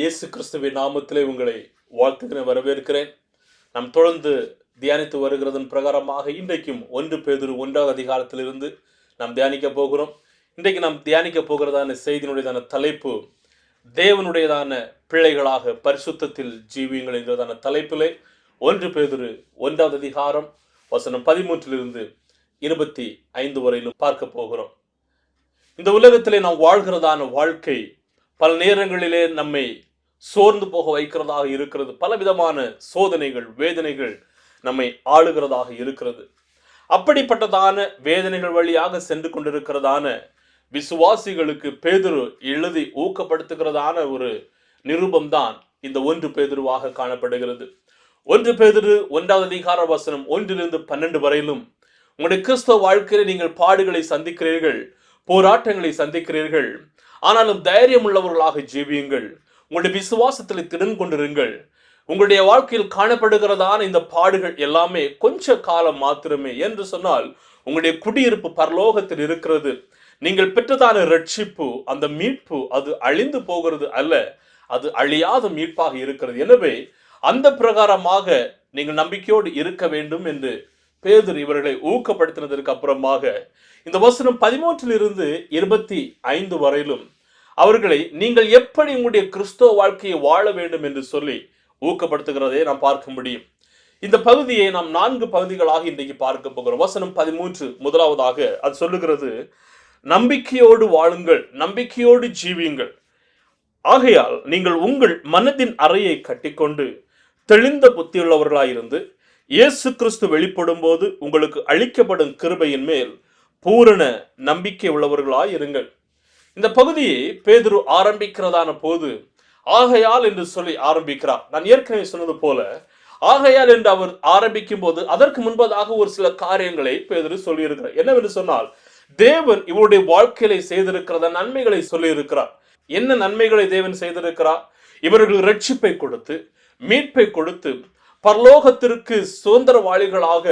இயேசு கிறிஸ்துவின் நாமத்திலே உங்களை வாழ்த்துக்கிறேன் வரவேற்கிறேன். நாம் தொடர்ந்து தியானித்து வருகிறதன் பிரகாரமாக இன்றைக்கும் ஒன்று பேதொரு ஒன்றாவது அதிகாரத்திலிருந்து நாம் தியானிக்க போகிறோம். இன்றைக்கு நாம் தியானிக்க போகிறதான செய்தியினுடையதான தலைப்பு தேவனுடையதான பிள்ளைகளாக பரிசுத்தத்தில் ஜீவியங்கள் என்கிறதான தலைப்பிலே ஒன்று பேதொரு ஒன்றாவது அதிகாரம் வசனம் பதிமூன்றிலிருந்து இருபத்தி ஐந்து வரையிலும் பார்க்க போகிறோம். இந்த உலகத்திலே நாம் வாழ்கிறதான வாழ்க்கை பல நேரங்களிலே நம்மை சோர்ந்து போக வைக்கிறதாக இருக்கிறது. பலவிதமான சோதனைகள் வேதனைகள் நம்மை ஆளுகிறதாக இருக்கிறது. அப்படிப்பட்டதான வேதனைகள் வழியாக சென்று கொண்டிருக்கிறதான விசுவாசிகளுக்கு பேதுரு எழுதி ஊக்கப்படுத்துகிறதான ஒரு நிருபம்தான் இந்த ஒன்று பேதுருவாக காணப்படுகிறது. ஒன்று பேதுரு ஒன்றாவது அதிகார வசனம் ஒன்றிலிருந்து பன்னெண்டு வரையிலும் உங்களுடைய கிறிஸ்தவ வாழ்க்கையில் நீங்கள் பாடுகளை சந்திக்கிறீர்கள். போராட்டங்களை சந்திக்கிறீர்கள். ஆனாலும் தைரியம் உள்ளவர்களாக ஜீவியுங்கள். உங்களுடைய விசுவாசத்தில் திடன் கொண்டிருங்கள். உங்களுடைய வாழ்க்கையில் காணப்படுகிறதான இந்த பாடுகள் எல்லாமே கொஞ்ச காலம் மாத்திரமே என்று சொன்னால் உங்களுடைய குடியிருப்பு பரலோகத்தில் இருக்கிறது. நீங்கள் பெற்றதான ரட்சிப்பு அந்த மீட்பு அது அழிந்து போகிறது அல்ல. அது அழியாத மீட்பாக இருக்கிறது. எனவே அந்த பிரகாரமாக நீங்கள் நம்பிக்கையோடு இருக்க வேண்டும் என்று பேதர் இவர்களை ஊக்கப்படுத்தினதற்கு அப்புறமாக இந்த வசனம் பதிமூன்றிலிருந்து இருபத்தி ஐந்து வரையிலும் அவர்களை நீங்கள் எப்படி உங்களுடைய கிறிஸ்தவ வாழ்க்கையை வாழ வேண்டும் என்று சொல்லி ஊக்கப்படுத்துகிறதை நாம் பார்க்க முடியும். இந்த பகுதியை நாம் நான்கு பகுதிகளாக இன்றைக்கு பார்க்க போகிறோம். வசனம் பதிமூன்று முதலாவதாக அது சொல்லுகிறது நம்பிக்கையோடு வாழுங்கள் நம்பிக்கையோடு ஜீவியுங்கள். ஆகையால் நீங்கள் உங்கள் மனதின் அறையை கட்டிக்கொண்டு தெளிந்த புத்தியுள்ளவர்களாயிருந்து இயேசு கிறிஸ்து வெளிப்படும் போது உங்களுக்கு அளிக்கப்படும் கிருபையின் மேல் பூரண நம்பிக்கை உள்ளவர்களாய் இருங்கள். இந்த பகுதியை பேதுரு ஆரம்பிக்கிறதான போது ஆகையால் என்று சொல்லி ஆரம்பிக்கிறார். நான் ஏற்கனவே சொன்னது போல ஆகையால் என்று அவர் ஆரம்பிக்கும் போது அதற்கு முன்பதாக ஒரு சில காரியங்களை பேதுரு சொல்லியிருக்கிறார். என்னவென்று சொன்னால் தேவன் இவருடைய வாழ்க்கையில செய்திருக்கிறத நன்மைகளை சொல்லியிருக்கிறார். என்ன நன்மைகளை தேவன் செய்திருக்கிறார்? இவர்கள் ரட்சிப்பை கொடுத்து மீட்பை கொடுத்து பரலோகத்திற்கு சுதந்திரவாளிகளாக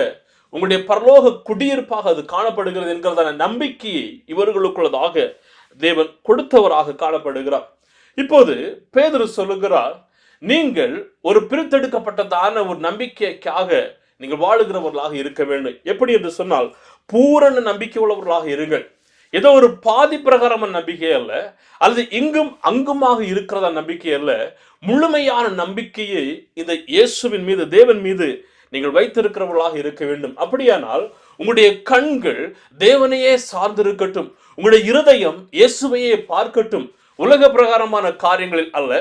உங்களுடைய பரலோக குடியிருப்பாக அது காணப்படுகிறது என்கிறதான நம்பிக்கையை இவர்களுக்குள்ளதாக தேவன் கொடுத்தவராக காணப்படுகிறார். இப்போது பேதர் சொல்லுகிறார் நீங்கள் ஒரு பிரித்தெடுக்கப்பட்டதான ஒரு நம்பிக்கைக்காக நீங்கள் வாழுகிறவர்களாக இருக்க வேண்டும். எப்படி என்று சொன்னால் பூரண நம்பிக்கை உள்ளவர்களாக இருங்கள். ஏதோ ஒரு பாதி பிரகாரமான நம்பிக்கை அல்ல அல்லது இங்கும் அங்குமாக இருக்கிறதா நம்பிக்கை அல்ல முழுமையான நம்பிக்கையை இந்த இயேசுவின் மீது தேவன் மீது நீங்கள் வைத்திருக்கிறவர்களாக இருக்க வேண்டும். அப்படியானால் உங்களுடைய கண்கள் தேவனையே சார்ந்திருக்கட்டும் உங்களுடைய இருதயம் இயேசுவையே பார்க்கட்டும் உலக பிரகாரமான காரியங்களில் அல்ல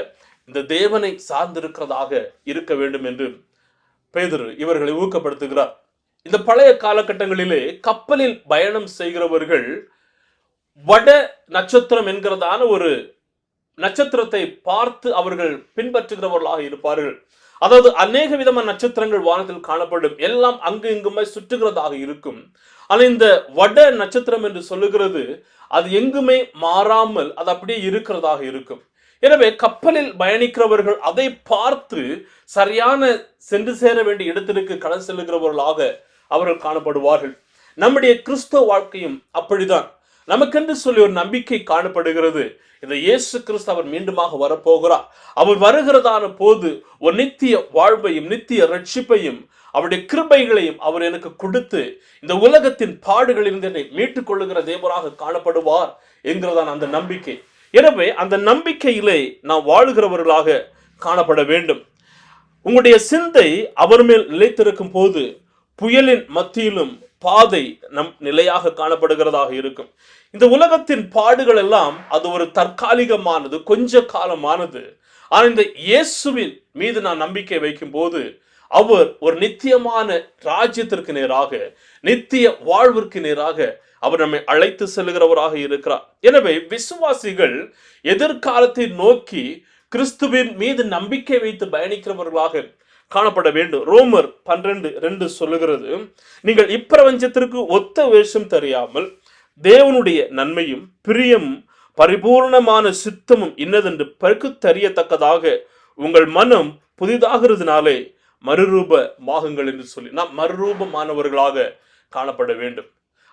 இந்த தேவனை சார்ந்திருக்கிறதாக இருக்க வேண்டும் என்று பேதுரு இவர்களை ஊக்கப்படுத்துகிறார். இந்த பழைய காலகட்டங்களிலே கப்பலில் பயணம் செய்கிறவர்கள் வட நட்சத்திரம் என்கிறதான ஒரு நட்சத்திரத்தை பார்த்து அவர்கள் பின்பற்றுகிறவர்களாக இருப்பார்கள். அதாவது அநேக விதமான நட்சத்திரங்கள் வானத்தில் காணப்படும். எல்லாம் அங்கு இங்குமே சுற்றுகிறதாக இருக்கும். ஆனால் இந்த வட நட்சத்திரம் என்று சொல்லுகிறது அது எங்குமே மாறாமல் அது அப்படியே இருக்கிறதாக இருக்கும். எனவே கப்பலில் பயணிக்கிறவர்கள் அதை பார்த்து சரியான சென்று சேர வேண்டிய இடத்திற்கு கடன் செல்லுகிறவர்களாக அவர்கள் காணப்படுவார்கள். நம்முடைய கிறிஸ்தவ வாழ்க்கையும் அப்படிதான். நமக்கென்று சொல்லி ஒரு நம்பிக்கை காணப்படுகிறது. இந்த இயேசு கிறிஸ்து அவர் மீண்டுமாக வரப்போகிறார். அவர் வருகிறதான போது ஒரு நித்திய வாழ்வையும் நித்திய ரட்சிப்பையும் அவருடைய கிருபைகளையும் அவர் எனக்கு கொடுத்து இந்த உலகத்தின் பாடுகளிலிருந்து என்னை மீட்டுக் கொள்ளுகிற தேவராக காணப்படுவார் என்கிறதான் அந்த நம்பிக்கை. எனவே அந்த நம்பிக்கையிலே நாம் வாழுகிறவர்களாக காணப்பட வேண்டும். உங்களுடைய சிந்தை அவர் மேல் நிலைத்திருக்கும் போது புயலின் மத்தியிலும் பாதை நம் நிலையாக காணப்படுகிறதாக இருக்கும். இந்த உலகத்தின் பாடுகள் எல்லாம் அது ஒரு தற்காலிகமானது கொஞ்ச காலமானது. ஆனால் இந்த இயேசுவின் மீது நான் நம்பிக்கை வைக்கும் போது அவர் ஒரு நித்தியமான ராஜ்யத்திற்கு நேராக நித்திய வாழ்விற்கு நேராக அவர் நம்மை அழைத்து செல்கிறவராக இருக்கிறார். எனவே விசுவாசிகள் எதிர்காலத்தை நோக்கி கிறிஸ்துவின் மீது நம்பிக்கை வைத்து பயணிக்கிறவர்களாக காணப்பட வேண்டும். ரோமர் பன்னிரண்டு ரெண்டு சொல்லுகிறது நீங்கள் இப்பிரபஞ்சத்திற்கு ஒத்த வேஷம் தெரியாமல் தேவனுடைய நன்மையும் பிரியம் பரிபூர்ணமான சித்தமும் இன்னதென்று பருக்குத்தறியத்தக்கதாக உங்கள் மனம் புதிதாகிறதுனாலே மறுரூபமாகுங்கள் என்று சொல்லி நாம் மறுரூபமானவர்களாக காணப்பட வேண்டும்.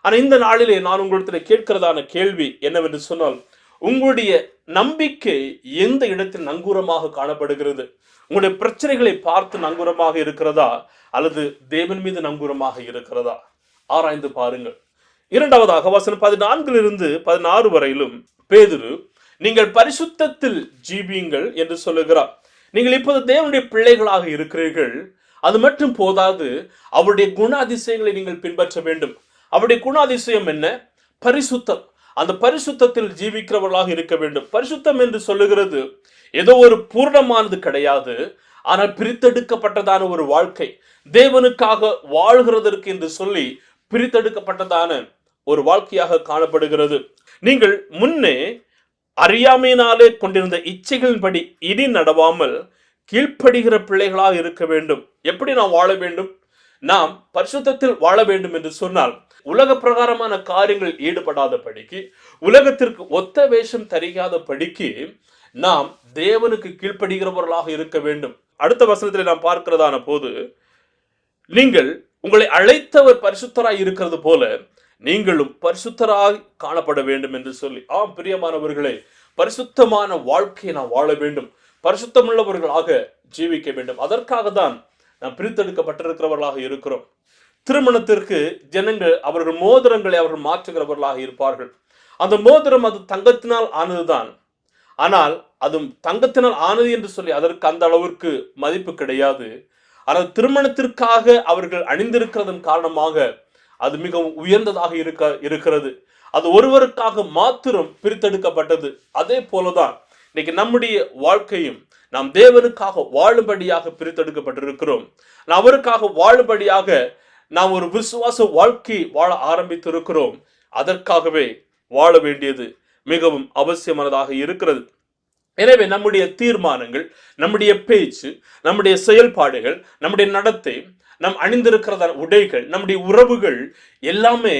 ஆனால் இந்த நாளிலே நான் உங்களிடத்தில் கேட்கிறதான கேள்வி என்னவென்று சொன்னால் உங்களுடைய நம்பிக்கை எந்த இடத்தில் நங்கூரமாக காணப்படுகிறது? உங்களுடைய பிரச்சனைகளை பார்த்து நங்கூரமாக இருக்கிறதா? அல்லது தேவன் மீது நங்கூரமாக இருக்கிறதா? ஆராய்ந்து பாருங்கள். இரண்டாவதாக வசனம் பதினான்கிலிருந்து பதினாறு வரையிலும் பேதுரு நீங்கள் பரிசுத்தத்தில் ஜீவியுங்கள் என்று சொல்லுகிறார். நீங்கள் இப்போது தேவனுடைய பிள்ளைகளாக இருக்கிறீர்கள். அது மட்டும் போதாது அவருடைய குணாதிசயங்களை நீங்கள் பின்பற்ற வேண்டும். அவருடைய குணாதிசயம் என்ன? பரிசுத்தம். அந்த பரிசுத்தத்தில் ஜீவிக்கிறவர்களாக இருக்க வேண்டும். பரிசுத்தம் என்று சொல்லுகிறது ஏதோ ஒரு பூர்ணமானது கிடையாது. ஆனால் பிரித்தெடுக்கப்பட்டதான ஒரு வாழ்க்கை தேவனுக்காக வாழ்கிறதற்கு என்று சொல்லி பிரித்தெடுக்கப்பட்டதான ஒரு வாழ்க்கையாக காணப்படுகிறது. நீங்கள் முன்னே அறியாமையினாலே கொண்டிருந்த இச்சைகளின்படி இனி நடவாமல் கீழ்ப்படுகிற பிள்ளைகளாக இருக்க வேண்டும். எப்படி நாம் வாழ வேண்டும்? நாம் பரிசுத்தத்தில் வாழ வேண்டும் என்று சொன்னால் உலக பிரகாரமான காரியங்கள் ஈடுபடாத படிக்கு உலகத்திற்கு ஒத்த வேஷம் தெரியாத படிக்கு நாம் தேவனுக்கு கீழ்ப்படுகிறவர்களாக இருக்க வேண்டும். அடுத்த வசனத்தில் நாம் பார்க்கிறதான போது நீங்கள் உங்களை அழைத்தவர் பரிசுத்தராய் இருக்கிறது போல நீங்களும் பரிசுத்தராய் காணப்பட வேண்டும் என்று சொல்லி ஆம் பிரியமானவர்களே பரிசுத்தமான வாழ்க்கையை நாம் வாழ வேண்டும். பரிசுத்தமுள்ளவர்களாக ஜீவிக்க வேண்டும். அதற்காக தான் நாம் பிரித்தெடுக்கப்பட்டிருக்கிறவர்களாக இருக்கிறோம். திருமணத்திற்கு ஜனங்கள் அவர்கள் மோதிரங்களை அவர்கள் மாற்றுகிறவர்களாக இருப்பார்கள். அந்த மோதிரம் அது தங்கத்தினால் ஆனதுதான். ஆனால் அது தங்கத்தினால் ஆனது என்று சொல்லி அதற்கு அந்த அளவிற்கு மதிப்பு கிடையாது. ஆனால் திருமணத்திற்காக அவர்கள் அணிந்திருக்கிறதன் காரணமாக அது மிகவும் உயர்ந்ததாக இருக்க இருக்கிறது. அது ஒருவருக்காக மாத்திரம் பிரித்தெடுக்கப்பட்டது. அதே போலதான் இன்னைக்கு நம்முடைய வாழ்க்கையும் நாம் தேவனுக்காக வாழும்படியாக பிரித்தெடுக்கப்பட்டிருக்கிறோம். நாம் அவருக்காக வாழும்படியாக நாம் ஒரு விசுவாச வாழ்க்கை வாழ ஆரம்பித்திருக்கிறோம். அதற்காகவே வாழ வேண்டியது மிகவும் அவசியமானதாக இருக்கிறது. எனவே நம்முடைய தீர்மானங்கள் நம்முடைய பேச்சு நம்முடைய செயல்பாடுகள் நம்முடைய நடத்தை நம் அணிந்திருக்கிறத உடைகள் நம்முடைய உறவுகள் எல்லாமே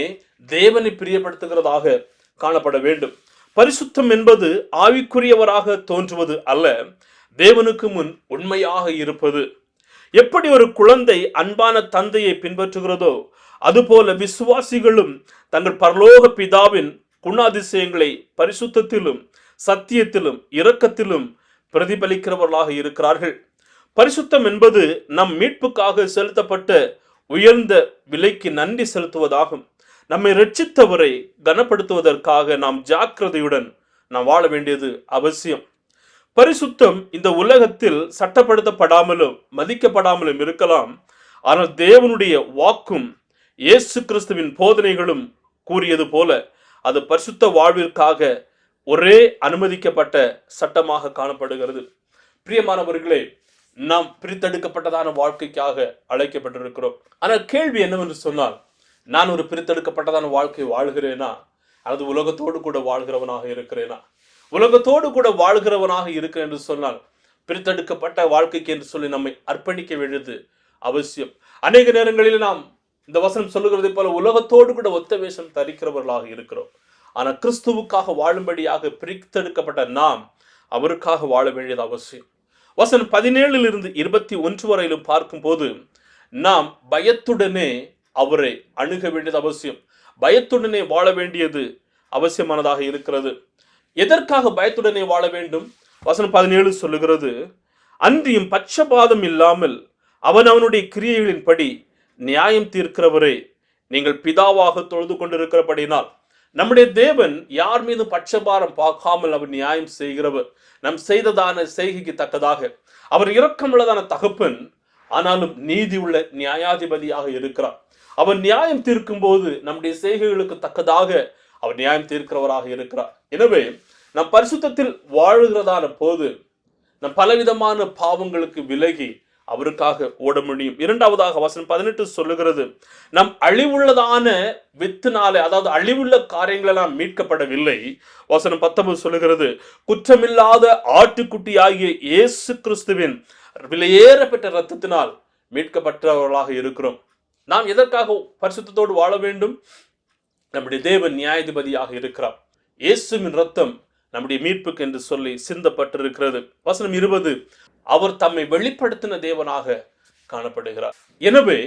தேவனை பிரியப்படுத்துகிறதாக காணப்பட வேண்டும். பரிசுத்தம் என்பது ஆவிக்குரியவராக தோன்றுவது அல்ல தேவனுக்கு முன் உண்மையாக இருப்பது. எப்படி ஒரு குழந்தை அன்பான தந்தையை பின்பற்றுகிறதோ அதுபோல விசுவாசிகளும் தங்கள் பரலோக பிதாவின் குணாதிசயங்களை பரிசுத்தத்திலும் சத்தியத்திலும் இரக்கத்திலும் பிரதிபலிக்கிறவர்களாக இருக்கிறார்கள். பரிசுத்தம் என்பது நம் மீட்புக்காக செலுத்தப்பட்ட உயர்ந்த விலைக்கு நன்றி செலுத்துவதாகும். நம்மை ரட்சித்தவரை கனப்படுத்துவதற்காக நாம் ஜாக்கிரதையுடன் நாம் வாழ வேண்டியது அவசியம். பரிசுத்தம் இந்த உலகத்தில் சட்டப்படுத்தப்படாமலும் மதிக்கப்படாமலும் இருக்கலாம். ஆனால் தேவனுடைய வாக்கும் இயேசு கிறிஸ்துவின் போதனைகளும் கூறியது போல அது பரிசுத்த வாழ்விற்காக ஒரே அனுமதிக்கப்பட்ட சட்டமாக காணப்படுகிறது. பிரியமானவர்களே நாம் பிரித்தெடுக்கப்பட்டதான வாழ்க்கைக்காக அழைக்கப்பட்டிருக்கிறோம். ஆனால் கேள்வி என்னவென்று சொன்னால் நான் ஒரு பிரித்தெடுக்கப்பட்டதான வாழ்க்கை வாழ்கிறேனா? அல்லது உலகத்தோடு கூட வாழ்கிறவனாக இருக்கிறேனா? உலகத்தோடு கூட வாழ்கிறவனாக இருக்க என்று சொன்னால் பிரித்தெடுக்கப்பட்ட வாழ்க்கைக்கு என்று சொல்லி நம்மை அர்ப்பணிக்க வேண்டியது அவசியம். அநேக நேரங்களில் நாம் இந்த வசனம் சொல்லுகிறதை போல உலகத்தோடு கூட ஒத்த வேஷம் தரிக்கிறவர்களாக இருக்கிறோம். ஆனால் கிறிஸ்துவுக்காக வாழும்படியாக பிரித்தெடுக்கப்பட்ட நாம் அவருக்காக வாழ வேண்டியது அவசியம். வசனம் பதினேழில் இருந்து இருபத்தி ஒன்று வரையிலும் பார்க்கும்போது நாம் பயத்துடனே அவரை அணுக வேண்டியது அவசியம். பயத்துடனே வாழ வேண்டியது அவசியமானதாக இருக்கிறது. எதற்காக பயத்துடனே வாழ வேண்டும்? வசனம் பதினேழு சொல்லுகிறது அன்றியும் பட்சபாதம் இல்லாமல் அவன் அவனுடைய கிரியைகளின்படி நியாயம் தீர்க்கிறவரே நீங்கள் பிதாவாக தொழுது கொண்டிருக்கிறபடினால் நம்முடைய தேவன் யார் மீது பட்சபாரம் பார்க்காமல் அவர் நியாயம் செய்கிறவர். நம் செய்ததான செய்கைக்கு தக்கதாக. அவர் இரக்கமுள்ளதான தகப்பன் ஆனாலும் நீதி உள்ள நியாயாதிபதியாக இருக்கிறார். அவர் நியாயம் தீர்க்கும் போது நம்முடைய செய்கைகளுக்கு தக்கதாக அவர் நியாயம் தீர்க்கிறவராக இருக்கிறார். எனவே நம் பரிசுத்தத்தில் வாழுகிறதான போது நம் பலவிதமான பாவங்களுக்கு விலகி அவருக்காக ஓட முடியும். இரண்டாவதாக வசனம் பதினெட்டு சொல்லுகிறது நம் அழிவுள்ளதான வித்தினாலே அதாவது அழிவுள்ள காரியங்களெல்லாம் மீட்கப்படவில்லை. வசனம் பத்தொன்பது சொல்லுகிறது குற்றமில்லாத ஆட்டுக்குட்டி ஆகிய இயேசு கிறிஸ்துவின் விலையேறப்பட்ட ரத்தத்தினால் மீட்கப்பட்டவர்களாக இருக்கிறோம். நாம் எதற்காக பரிசுத்தத்தோடு வாழ வேண்டும்? நம்முடைய தேவன் நியாயாதிபதியாக இருக்கிறார். இயேசுவின் ரத்தம் நம்முடைய மீட்புக்கு என்று சொல்லி சிந்தப்பட்டிருக்கிறது. வசனம் இருபது அவர் தம்மை வெளிப்படுத்தின தேவனாக காணப்படுகிறார். எனவே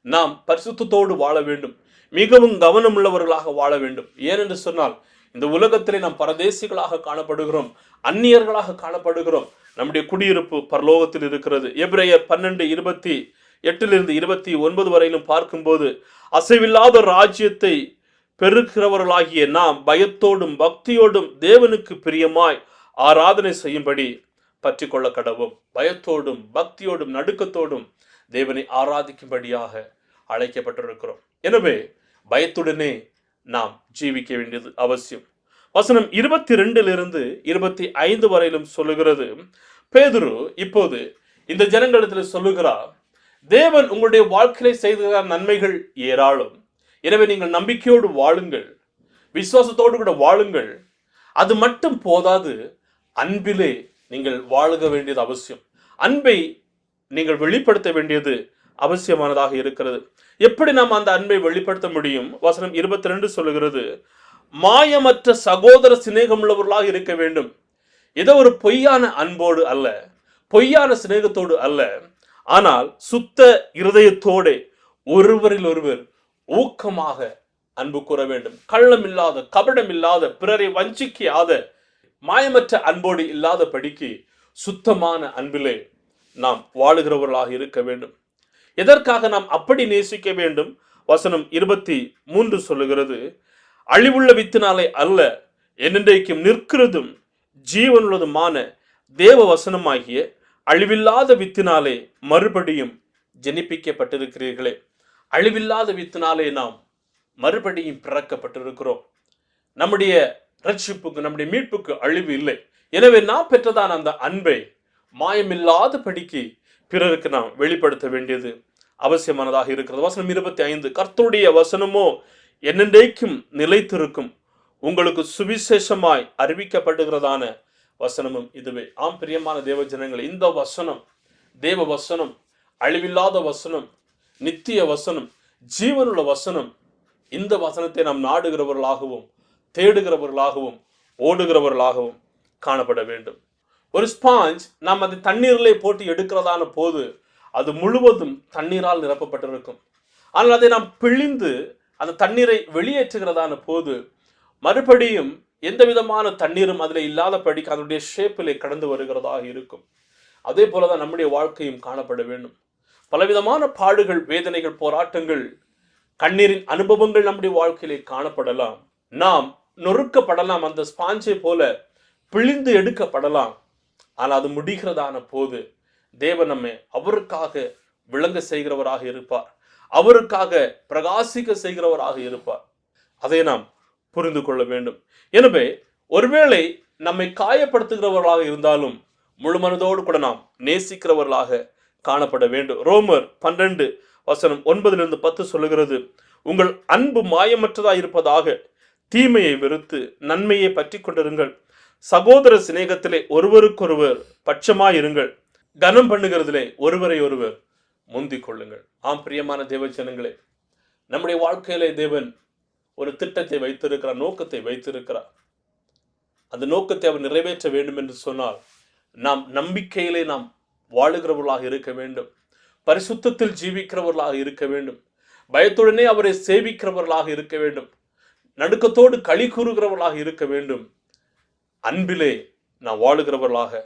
நாம் பரிசுத்தோடு வாழ வேண்டும். மிகவும் கவனமுள்ளவர்களாக வாழ வேண்டும். ஏனென்று சொன்னால் இந்த உலகத்திலே நாம் பரதேசிகளாக காணப்படுகிறோம் அந்நியர்களாக காணப்படுகிறோம். நம்முடைய குடியிருப்பு பரலோகத்தில் இருக்கிறது. எப்ரேயர் பன்னெண்டு இருபத்தி எட்டிலிருந்து இருபத்தி ஒன்பது வரையிலும் பார்க்கும்போது அசைவில்லாத ராஜ்யத்தை பெருக்கிறவர்களாகிய நாம் பயத்தோடும் பக்தியோடும் தேவனுக்கு பிரியமாய் ஆராதனை செய்யும்படி பற்றி கொள்ள கடவும் பயத்தோடும் பக்தியோடும் நடுக்கத்தோடும் தேவனை ஆராதிக்கும்படியாக அழைக்கப்பட்டிருக்கிறோம். எனவே பயத்துடனே நாம் ஜீவிக்க வேண்டியது அவசியம். வசனம் இருபத்தி ரெண்டிலிருந்து இருபத்தி ஐந்து வரையிலும் சொல்லுகிறது பேதுரு இப்போது இந்த ஜனங்களிடத்தில் சொல்லுகிறார் தேவன் உங்களுடைய வாழ்க்கையில செய்த நன்மைகள் ஏராளம். எனவே நீங்கள் நம்பிக்கையோடு வாழுங்கள் விசுவாசத்தோடு கூட வாழுங்கள். அது மட்டும் போதாது அன்பிலே நீங்கள் வாழுக வேண்டியது அவசியம். அன்பை நீங்கள் வெளிப்படுத்த வேண்டியது அவசியமானதாக இருக்கிறது. எப்படி நாம் அந்த அன்பை வெளிப்படுத்த முடியும்? வசனம் இருபத்தி ரெண்டு சொல்லுகிறது மாயமற்ற சகோதர சிநேகம் உள்ளவர்களாக இருக்க வேண்டும். ஏதோ ஒரு பொய்யான அன்போடு அல்ல பொய்யான சிநேகத்தோடு அல்ல. ஆனால் சுத்த இருதயத்தோடு ஒருவரில் ஒருவர் ஊக்கமாக அன்பு கூற வேண்டும். கள்ளம் இல்லாத கபடம் இல்லாத பிறரை வஞ்சிக்காத மாயமற்ற அன்போடு இல்லாத படிக்கு சுத்தமான அன்பிலே நாம் வாழுகிறவர்களாக இருக்க வேண்டும். எதற்காக நாம் அப்படி நேசிக்க வேண்டும்? வசனம் இருபத்தி மூன்று சொல்லுகிறது அழிவுள்ள வித்தினாலே அல்ல என்னென்றைக்கும் நிற்கிறதும் ஜீவனுள்ளதுமான தேவ வசனமாகிய அழிவில்லாத வித்தினாலே மறுபடியும் ஜெனிப்பிக்கப்பட்டிருக்கிறீர்களே. அழிவில்லாத வித்தினாலே நாம் மறுபடியும் பிறக்கப்பட்டிருக்கிறோம். நம்முடைய ரட்சிப்புக்கு நம்முடைய மீட்புக்கு அழிவு இல்லை. எனவே நாம் பெற்றதான அந்த அன்பை மாயமில்லாத படிக்கு பிறருக்கு நாம் வெளிப்படுத்த வேண்டியது அவசியமானதாக இருக்கிறது. வசனம் இருபத்தி ஐந்து கர்த்தருடைய வசனமோ என்னென்றைக்கும் நிலைத்திருக்கும். உங்களுக்கு சுவிசேஷமாய் அறிவிக்கப்படுகிறதான வசனமும் இதுவே. ஆம் பிரியமான தேவ ஜனங்கள் இந்த வசனம் தேவ வசனம் அழிவில்லாத வசனம் நித்திய வசனம் ஜீவனுள்ள வசனம். இந்த வசனத்தை நாம் நாடுகிறவர்களாகவும் தேடுகிறவர்களாகவும் ஓடுகிறவர்களாகவும் காணப்பட வேண்டும். ஒரு ஸ்பாஞ்ச் நாம் அதை தண்ணீரிலே போட்டு எடுக்கிறதான போது அது முழுவதும் தண்ணீரால் நிரப்பப்பட்டிருக்கும். ஆனால் அதை நாம் பிழிந்து அந்த தண்ணீரை வெளியேற்றுகிறதான போது மறுபடியும் எந்த விதமான தண்ணீரும் அதில் இல்லாதபடிக்கு அதனுடைய ஷேப்பிலே கடந்து வருகிறதாக இருக்கும். அதே போல தான் நம்முடைய வாழ்க்கையும் காணப்பட வேண்டும். பலவிதமான பாடுகள் வேதனைகள் போராட்டங்கள் கண்ணீரின் அனுபவங்கள் நம்முடைய வாழ்க்கையிலே காணப்படலாம். நாம் நொறுக்கப்படலாம் அந்த ஸ்பாஞ்சை போல பிழிந்து எடுக்கப்படலாம். ஆனால் அது முடிகிறதான போது தேவன் நம்மை அவருக்காக விளங்க செய்கிறவராக இருப்பார். அவருக்காக பிரகாசிக்க செய்கிறவராக இருப்பார். அதை நாம் புரிந்து கொள்ள வேண்டும். எனவே ஒருவேளை நம்மை காயப்படுத்துகிறவர்களாக இருந்தாலும் முழு மனதோடு கூட நாம் நேசிக்கிறவர்களாக காணப்பட வேண்டும். ரோமர் பன்னெண்டு வசனம் ஒன்பதிலிருந்து பத்து சொல்லுகிறது உங்கள் அன்பு மாயமற்றதாக இருப்பதாக தீமையை வெறுத்து நன்மையை பற்றி கொண்டிருங்கள். சகோதர சிநேகத்திலே ஒருவருக்கொருவர் பட்சமாயிருங்கள். கனம் பண்ணுகிறதிலே ஒருவரை ஒருவர் முந்திக் கொள்ளுங்கள் ஆம் பிரியமான தேவச்சனங்களே நம்முடைய வாழ்க்கையிலே தேவன் ஒரு திட்டத்தை வைத்திருக்கிறார் நோக்கத்தை வைத்திருக்கிறார். அந்த நோக்கத்தை அவர் நிறைவேற்ற வேண்டும் என்று சொன்னால் நாம் நம்பிக்கையிலே நாம் வாழுகிறவர்களாக இருக்க வேண்டும். பரிசுத்தத்தில் ஜீவிக்கிறவர்களாக இருக்க வேண்டும். பயத்துடனே அவரை சேவிக்கிறவர்களாக இருக்க வேண்டும். நடுக்கத்தோடு களி கூறுகிறவர்களாக இருக்க வேண்டும். அன்பிலே நாம் வாழுகிறவர்களாக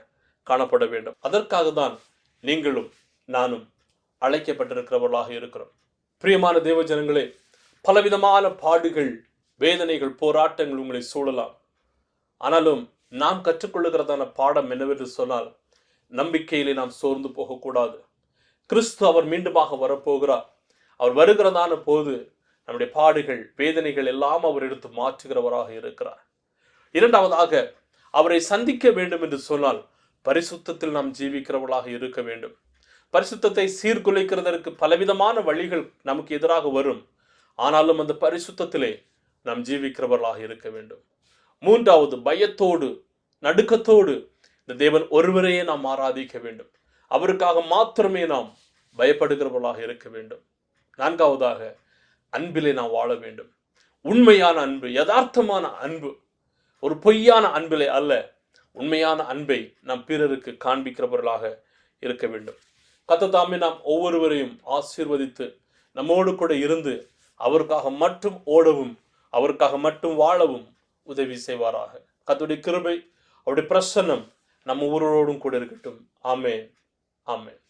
காணப்பட வேண்டும். அதற்காக தான் நீங்களும் நானும் அழைக்கப்பட்டிருக்கிறவர்களாக இருக்கிறோம். பிரியமான தேவஜனங்களே பலவிதமான பாடுகள் வேதனைகள் போராட்டங்கள் உங்களை சூழலாம். ஆனாலும் நாம் கற்றுக்கொள்ளுகிறதான பாடம் என்னவென்று சொன்னால் நம்பிக்கையிலே நாம் சோர்ந்து போகக்கூடாது. கிறிஸ்து அவர் மீண்டுமாக வரப்போகிறார். அவர் வருகிறதான போது நம்முடைய பாடுகள் வேதனைகள் எல்லாம் அவர் எடுத்து மாற்றுகிறவராக இருக்கிறார். இரண்டாவதாக அவரை சந்திக்க வேண்டும் என்று சொன்னால் பரிசுத்தத்தில் நாம் ஜீவிக்கிறவர்களாக இருக்க வேண்டும். பரிசுத்தத்தை சீர்குலைக்கிறதற்கு பலவிதமான வழிகள் நமக்கு எதிராக வரும். ஆனாலும் அந்த பரிசுத்தத்திலே நாம் ஜீவிக்கிறவர்களாக இருக்க வேண்டும். மூன்றாவது பயத்தோடு நடுக்கத்தோடு இந்த தேவன் ஒருவரையே நாம் ஆராதிக்க வேண்டும். அவருக்காக மாத்திரமே நாம் பயப்படுகிறவர்களாக இருக்க வேண்டும். நான்காவதாக அன்பிலே நாம் வாழ வேண்டும். உண்மையான அன்பு யதார்த்தமான அன்பு ஒரு பொய்யான அன்பிலே அல்ல உண்மையான அன்பை நாம் பிறருக்கு காண்பிக்கிறவர்களாக இருக்க வேண்டும். கத்ததாமே நாம் ஒவ்வொருவரையும் ஆசீர்வதித்து நம்மோடு கூட இருந்து அவருக்காக மட்டும் ஓடவும் அவருக்காக மட்டும் வாழவும் உதவி செய்வாராக. கத்துடைய கிருபை அவருடைய பிரசன்னம் நம்ம ஊரோடும் கூட இருக்கட்டும். ஆமென். ஆமென்.